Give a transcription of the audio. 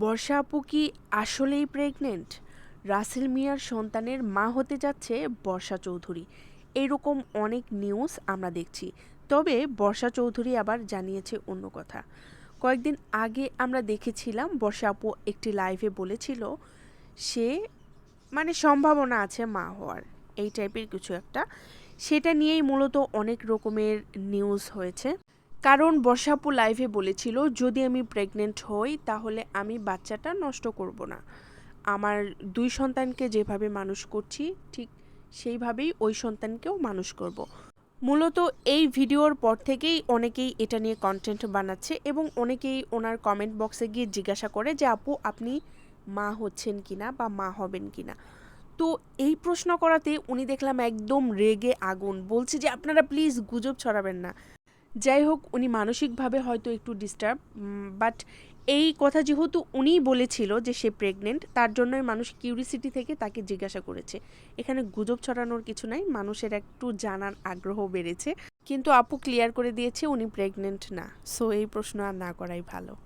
বর্ষা আপু কি আসলেই প্রেগনেন্ট রাসেল মিয়ার সন্তানের মা হতে যাচ্ছে বর্ষা চৌধুরী। এরকম অনেক নিউজ আমরা দেখছি। তবে বর্ষা চৌধুরী আবার জানিয়েছে অন্য কথা। কয়েকদিন আগে আমরা দেখেছিলাম, বর্ষা আপু একটি লাইভে বলেছিল, সে মানে সম্ভাবনা আছে মা হওয়ার, এই টাইপের কিছু একটা। সেটা নিয়েই মূলত অনেক রকমের নিউজ হয়েছে। কারণ বর্ষাপু লাইভে বলেছিল, যদি আমি প্রেগনেন্ট হই, তাহলে আমি বাচ্চাটা নষ্ট করব না। আমার দুই সন্তানকে যেভাবে মানুষ করছি, ঠিক সেইভাবেই ওই সন্তানকেও মানুষ করব। মূলত এই ভিডিওর পর থেকেই অনেকেই এটা নিয়ে কন্টেন্ট বানাচ্ছে এবং অনেকেই ওনার কমেন্ট বক্সে গিয়ে জিজ্ঞাসা করে যে, আপু, আপনি মা হচ্ছেন কিনা বা মা হবেন কিনা? তো এই প্রশ্ন করাতে উনি দেখলাম একদম রেগে আগুন। বলছে যে, আপনারা প্লিজ গুজব ছড়াবেন না। যাই হোক উনি মানসিকভাবে হয়তো একটু ডিস্টার্ব বাট এই কথা যেহেতু উনিই বলেছিল যে সে প্রেগনেন্ট তার জন্যই মানুষ কিউরিসিটি থেকে তাকে জিজ্ঞাসা করেছে। এখানে গুজব ছড়ানোর কিছু নাই, মানুষের একটু জানার আগ্রহ বেড়েছে। কিন্তু আপু ক্লিয়ার করে দিয়েছে উনি প্রেগনেন্ট না। সো এই প্রশ্ন আর না করাই ভালো।